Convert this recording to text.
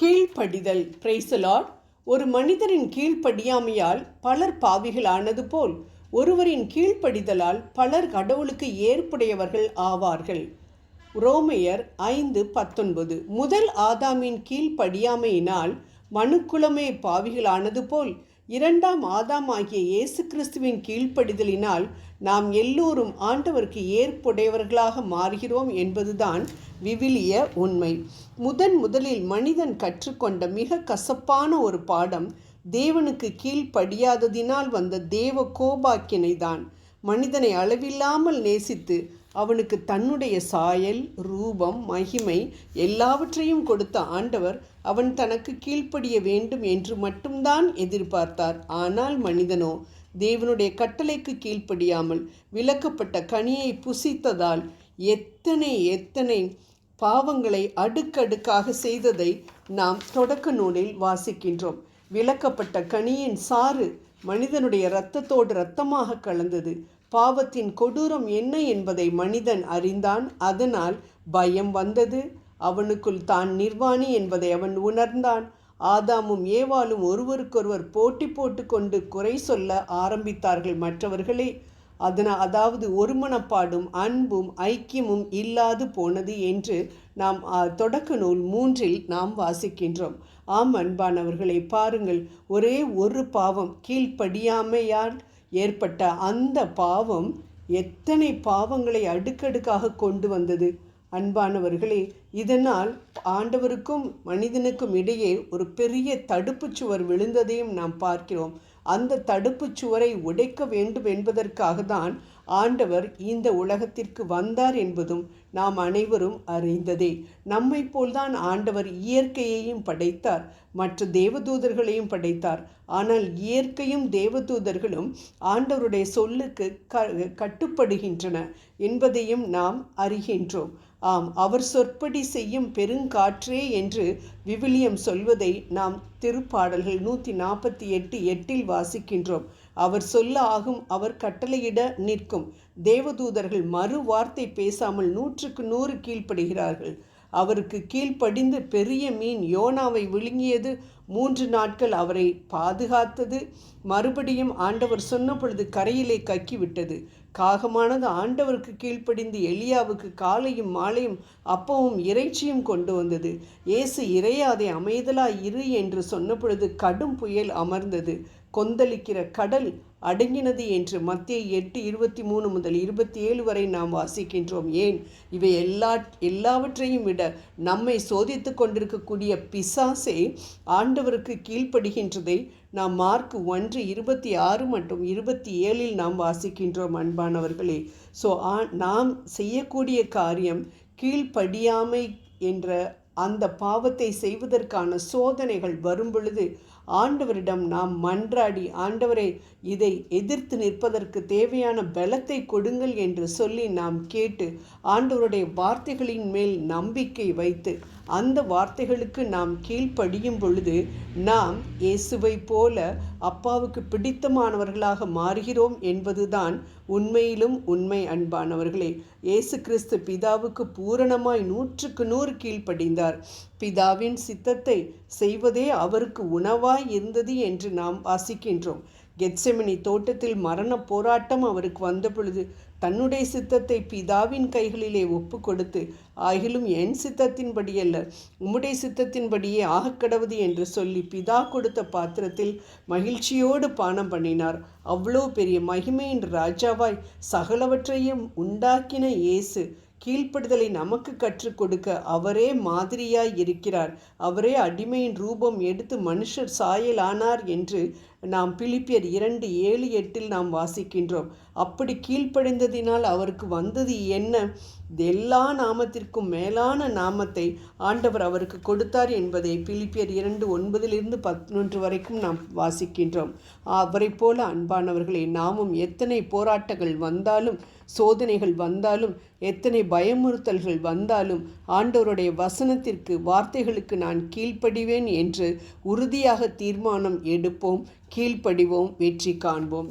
கீழ்ப்படிதல். பிரைசலாட் ஒரு மனிதரின் கீழ்ப்படியாமையால் பலர் பாவிகளானது போல் ஒருவரின் கீழ்ப்படிதலால் பலர் கடவுளுக்கு ஏற்புடையவர்கள் ஆவார்கள். ரோமையர் ஐந்து பத்தொன்பது. முதல் ஆதாமின் கீழ்ப்படியாமையினால் மனுக்குலமே பாவிகளானது போல் இரண்டாம் ஆதாம் ஆகிய இயேசு கிறிஸ்துவின் கீழ்ப்படிதலினால் நாம் எல்லோரும் ஆண்டவருக்கு ஏற்புடையவர்களாக மாறுகிறோம் என்பதுதான் விவிலிய உண்மை. முதன் முதலில் மனிதன் கற்றுக்கொண்ட மிக கசப்பான ஒரு பாடம் தேவனுக்கு கீழ்ப்படியாததினால் வந்த தேவ கோபாக்கினை தான் மனிதனை அளவில்லாமல் நேசித்து அவனுக்கு தன்னுடைய சாயல் ரூபம் மகிமை எல்லாவற்றையும் கொடுத்த ஆண்டவர் அவன் தனக்கு கீழ்ப்படிய வேண்டும் என்று மட்டும்தான் எதிர்பார்த்தார். ஆனால் மனிதனோ தேவனுடைய கட்டளைக்கு கீழ்ப்படியாமல் விலக்கப்பட்ட கனியை புசித்ததால் எத்தனை எத்தனை பாவங்களை அடுக்கடுக்காக செய்ததை நாம் தொடக்க நூலில் வாசிக்கின்றோம். விலக்கப்பட்ட கனியின் சாறு மனிதனுடைய இரத்தத்தோடு இரத்தமாக கலந்தது. பாவத்தின் கொடூரம் என்ன என்பதை மனிதன் அறிந்தான். அதனால் பயம் வந்தது. அவனுக்குள் தான் நிர்வாணி என்பதை அவன் உணர்ந்தான். ஆதாமும் ஏவாளும் ஒருவருக்கொருவர் போட்டி போட்டுக்கொண்டு குறை சொல்ல ஆரம்பித்தார்கள் மற்றவர்களே. அதனால் அதாவது ஒருமனப்பாடும் அன்பும் ஐக்கியமும் இல்லாது போனது என்று நாம் தொடக்க நூல் மூன்றில் நாம் வாசிக்கின்றோம். ஆம் அன்பானவர்களை பாருங்கள். ஒரே ஒரு பாவம் கீழ்ப்படியாமையால் ஏற்பட்ட அந்த பாவம் எத்தனை பாவங்களை அடுக்கடுக்காக கொண்டு வந்தது? அன்பானவர்களே இதனால் ஆண்டவருக்கும் மனிதனுக்கும் இடையே ஒரு பெரிய தடுப்புச் சுவர் விழுந்ததையும் நாம் பார்க்கிறோம். அந்த தடுப்புச் சுவரை உடைக்க வேண்டும் என்பதற்காக தான் ஆண்டவர் இந்த உலகத்திற்கு வந்தார் என்பதும் நாம் அனைவரும் அறிந்ததே. நம்மை போல்தான் ஆண்டவர் இயற்கையையும் படைத்தார் மற்ற தேவதூதர்களையும் படைத்தார். ஆனால் இயற்கையும் தேவதூதர்களும் ஆண்டவருடைய சொல்லுக்கு க கட்டுப்படுகின்றன என்பதையும் நாம் அறிகின்றோம். ஆம் அவர் சொற்படி செய்யும் பெருங்காற்றே என்று விவிலியம் சொல்வதை நாம் திருப்பாடல்கள் நூற்றி நாற்பத்தி எட்டு எட்டில் வாசிக்கின்றோம். அவர் சொல்ல ஆகும் அவர் கட்டளையிட நிற்கும். தேவதூதர்கள் மறு வார்த்தை பேசாமல் நூற்றுக்கு நூறு கீழ்ப்படுகிறார்கள். அவருக்கு கீழ்ப்படிந்து பெரிய மீன் யோனாவை விழுங்கியது. மூன்று நாட்கள் அவரை பாதுகாத்தது. மறுபடியும் ஆண்டவர் சொன்ன பொழுது கரையிலே கக்கிவிட்டது. காகமானது ஆண்டவருக்கு கீழ்ப்படிந்து எலியாவுக்கு காலையும் மாலையும் அப்பவும் இறைச்சியும் கொண்டு வந்தது. இயேசு இறையாதே அமைதலாய் இரு என்று சொன்ன பொழுது கடும் புயல் அமர்ந்தது. கொந்தளிக்கிற கடல் அடங்கினது என்று மத்திய எட்டு இருபத்தி மூணு முதல் இருபத்தி ஏழு வரை நாம் வாசிக்கின்றோம். ஏன்? இவை எல்லா எல்லாவற்றையும் விட நம்மை சோதித்து கொண்டிருக்கக்கூடிய பிசாசே ஆண்டவருக்கு கீழ்ப்படுகின்றதை நாம் மார்க் ஒன்று இருபத்தி ஆறு மற்றும் இருபத்தி ஏழில் நாம் வாசிக்கின்றோம் அன்பானவர்களே. ஸோ ஆ நாம் செய்யக்கூடிய காரியம் கீழ்ப்படியாமை என்ற அந்த பாவத்தை செய்வதற்கான சோதனைகள் வரும் பொழுது ஆண்டவரிடம் நாம் மன்றாடி ஆண்டவரை இதை எதிர்த்து நிற்பதற்கு தேவையான பலத்தை கொடுங்கள் என்று சொல்லி நாம் கேட்டு ஆண்டவருடைய வார்த்தைகளின் மேல் நம்பிக்கை வைத்து அந்த வார்த்தைகளுக்கு நாம் கீழ்ப்படியும் பொழுது நாம் இயேசுவை போல அப்பாவுக்கு பிடித்தமானவர்களாக மாறுகிறோம் என்பதுதான் உண்மையிலும் உண்மை அன்பானவர்களே இயேசு கிறிஸ்து பிதாவுக்கு பூரணமாய் நூற்றுக்கு நூறு கீழ்ப்படிந்தார். பிதாவின் சித்தத்தை செய்வதே அவருக்கு உணவாய் இருந்தது என்று நாம் வாசிக்கின்றோம். கெத்செமனி தோட்டத்தில் மரண போராட்டம் அவருக்கு வந்த பொழுது தன்னுடைய சித்தத்தை பிதாவின் கைகளிலே ஒப்பு கொடுத்து ஆகிலும் என் சித்தத்தின்படியல்ல உம்முடைய சித்தத்தின்படியே ஆகக்கடவுது என்று சொல்லி பிதா கொடுத்த பாத்திரத்தில் மகிழ்ச்சியோடு பானம் பண்ணினார். அவ்வளோ பெரிய மகிமையின் ராஜாவாய் சகலவற்றையும் உண்டாக்கின இயேசு கீழ்ப்படுதலை நமக்கு கற்றுக் கொடுக்க அவரே மாதிரியாய் இருக்கிறார். அவரே அடிமையின் ரூபம் எடுத்து மனுஷர் சாயலானார் என்று நாம் பிலிப்பியர் இரண்டு ஏழு எட்டில் நாம் வாசிக்கின்றோம். அப்படி கீழ்ப்படைந்ததினால் அவருக்கு வந்தது என்ன? எல்லா நாமத்திற்கும் மேலான நாமத்தை ஆண்டவர் அவருக்கு கொடுத்தார் என்பதை பிலிப்பியர் இரண்டு ஒன்பதிலிருந்து பதினொன்று வரைக்கும் நாம் வாசிக்கின்றோம். அவரைப் போல அன்பானவர்களே நாமும் எத்தனை போராட்டங்கள் வந்தாலும் சோதனைகள் வந்தாலும் எத்தனை பயமுறுத்தல்கள் வந்தாலும் ஆண்டவருடைய வசனத்திற்கு வார்த்தைகளுக்கு நான் கீழ்ப்படிவேன் என்று உறுதியாக தீர்மானம் எடுப்போம் கீழ்ப்படிவோம் வெற்றி காண்போம்.